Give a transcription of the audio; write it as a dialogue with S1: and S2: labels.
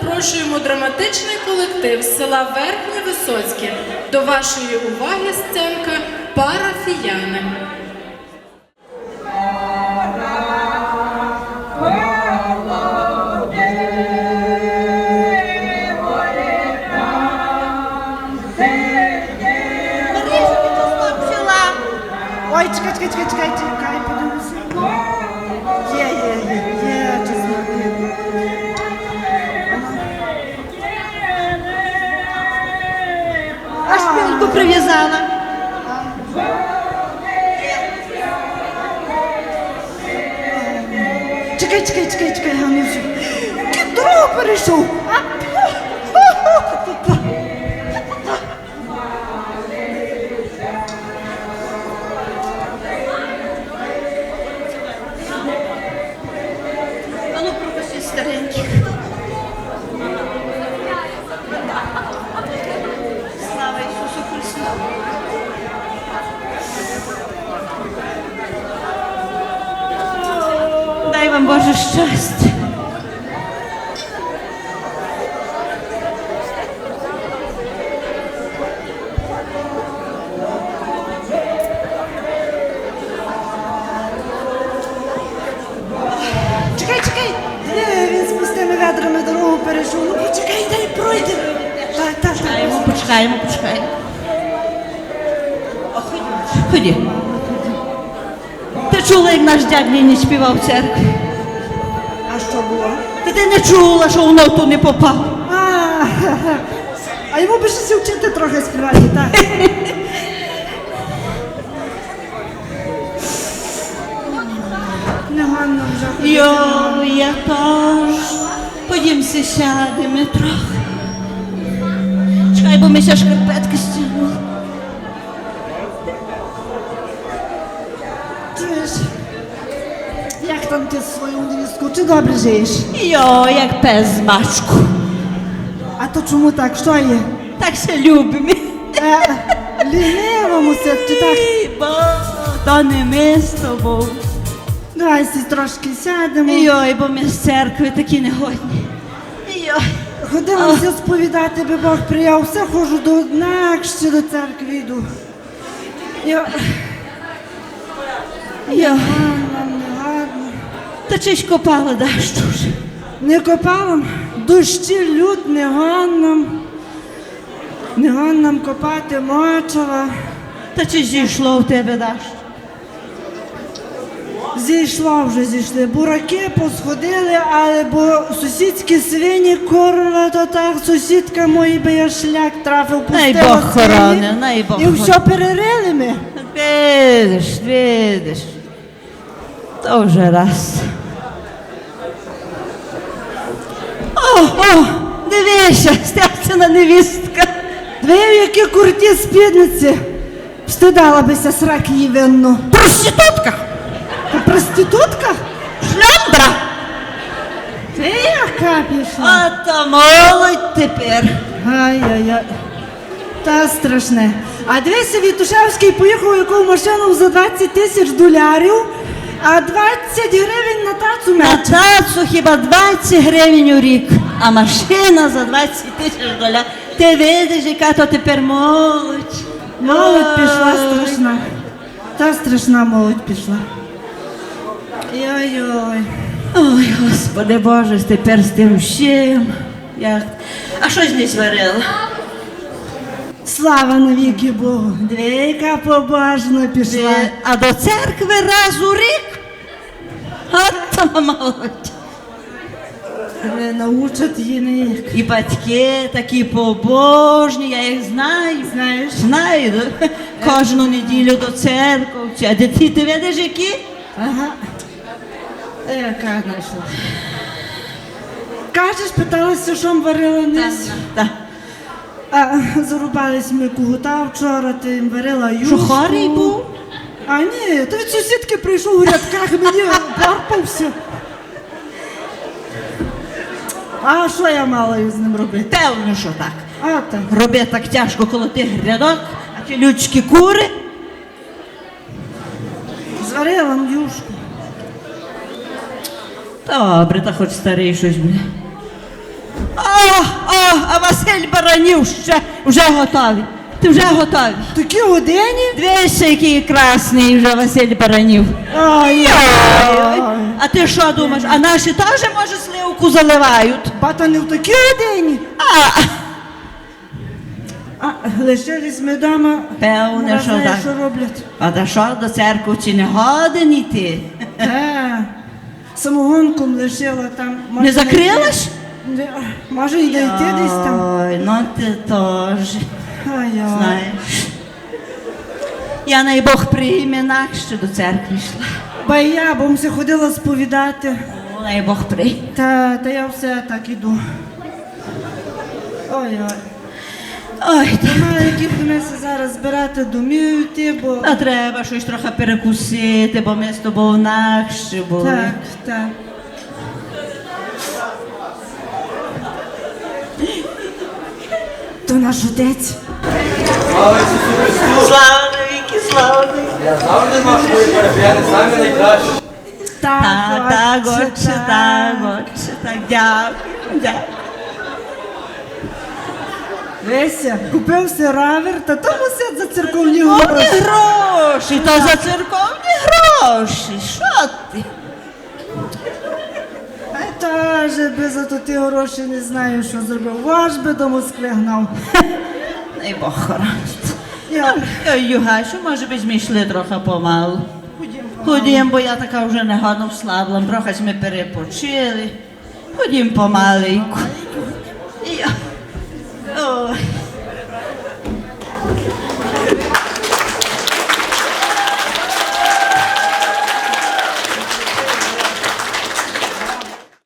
S1: запрошуємо драматичний колектив з села Верхнє Висоцьке. До вашої уваги сценка Парафіяни.
S2: Ой, чекай, чекай, чекай, чекай,
S3: прив'язала.
S2: Чекай, чекай, чекай, чекай, Ганусю. Кіт дорогу перейшов.
S3: Боже щастя.
S2: Чекай, чекай. Він з пустими ведрами дорогу перейшов? Ну почекай, дай пройде. Так, так, так.
S3: Почекаємо, почекаємо, почекаємо. Ході. Ти чула, як наш дядь нині співав в церкві?
S2: А що було?
S3: Та ти не чула, що воно тут не попав.
S2: А, а йому би щось вчити трохи співати, так. Негано вже.
S3: Йо, я теж. Ходімся, сядемо трохи. Чекай, бо ми ще шкарпетки стягнули.
S2: Там ти з свою невістку? Чи добре живеш?
S3: Йо, як пес з мачку.
S2: А то чому так? Що є?
S3: Так се любимо.
S2: Е, лінивому це чи так?
S3: Бо, то не ми з тобою.
S2: Давай сі трошки сядемо.
S3: Йой, бо ми з церкви такі негодні. Йой.
S2: Ходилася сповідати, би Бог прияв. Все ходжу до ще до церкви йду. Я...
S3: Йо. Та чи ж копала дощу вже?
S2: Не копала, дощі люд не гонном. Не гонном копати мочала.
S3: Та чи зійшло в тебе дощ?
S2: Зійшло вже зійшли. Бураки посходили, але бо сусідські свині, корова, то так, сусідка мої би я шлях трафив,
S3: Най
S2: пустила
S3: Бог хорони, най Бог
S2: І все перерили ми.
S3: Видиш, видиш. То вже раз. О, о, дивися, стяцена невістка.
S2: Дві які курті спідниці. Встидала бися срак її винну.
S3: Проститутка,
S2: Та проститутка?
S3: шльондра.
S2: Ти яка пішла?
S3: А то молодь тепер.
S2: Ай-яй-яй. Та страшне. А дивися, Вітушевський поїхав яку машину за 20 тисяч долярів, а 20 гривень на тацу
S3: На тацу хіба 20 гривень у рік, а машина за 20 тисяч доларів. Ти видиш, яка то тепер молодь.
S2: Молодь пішла страшна. Та страшна молодь пішла. Йой-йой.
S3: Ой, Господи Боже, тепер з тим всім. Як... А щось не зварила?
S2: Слава навіки Богу. Двійка побожно пішла.
S3: Е, А до церкви раз у рік? От молодь.
S2: Не научать її.
S3: І батьки такі побожні, я їх знаю.
S2: Знаєш?
S3: Знаю, кожну неділю до церкви. А діти ти видиш які?
S2: Ага. Яка знайшла. Кажеш, питалася, що варила низ.
S3: Так.
S2: А, зарубались ми кугута вчора, ти варила юшку.
S3: Що хворий був?
S2: А ні, то від сусідки прийшов у рядках, мені порпався. А що я мала з ним робити?
S3: Певно, що так.
S2: А так.
S3: Роби так тяжко коло тих грядок, а ті людські кури.
S2: Зварила м юшку.
S3: Добре, та хоч старий щось буде. О, о, а Василь Баранів ще вже готовий. Ти вже готовий.
S2: Такі годині?
S3: Дивися, який красний вже Василь Баранів.
S2: Ай.
S3: А ти що думаєш? А наші теж, може, сливку заливають?
S2: Бата не в такі годині.
S3: А,
S2: А, лишились ми дома.
S3: Певне, що так.
S2: що роблять.
S3: а та що до церкви чи не годен іти?
S2: Е, самогонком лишила там.
S3: Не закрилась?
S2: Не, може і дойти десь там.
S3: Ой, ну ти теж. Знаєш. Я най Бог прийме інакше до церкви йшла.
S2: Ба й я, бо мся ходила сповідати.
S3: О, Най Бог прийме.
S2: Та, та я все так іду. Ой-ой.
S3: Ой, та,
S2: Маю, які принеси зараз збирати домів йти, бо.
S3: та треба щось трохи перекусити, бо ми з тобою інакше були.
S2: Так, так. То наш отець.
S4: Слава Ісусу Христу!
S3: Слава навіки, слава навіки.
S4: Я завжди мав свої парафіяни, самі найкращі.
S2: Так,
S3: Так, отче, так, отче, так, дякую, дякую.
S2: Веся, купився равер, та то мусить за церковні гроші.
S3: гроші, то за церковні гроші. Що ти?
S2: А та би за то ті гроші не знаю, що зробив. Ваш би до Москви гнав.
S3: Не Бог хоронить.
S2: Я.
S3: Ой, Югасю, може би ми йшли трохи помалу. Ходім, бо я така вже негодно вслабла, трохи ми перепочили. Ходім помаленьку.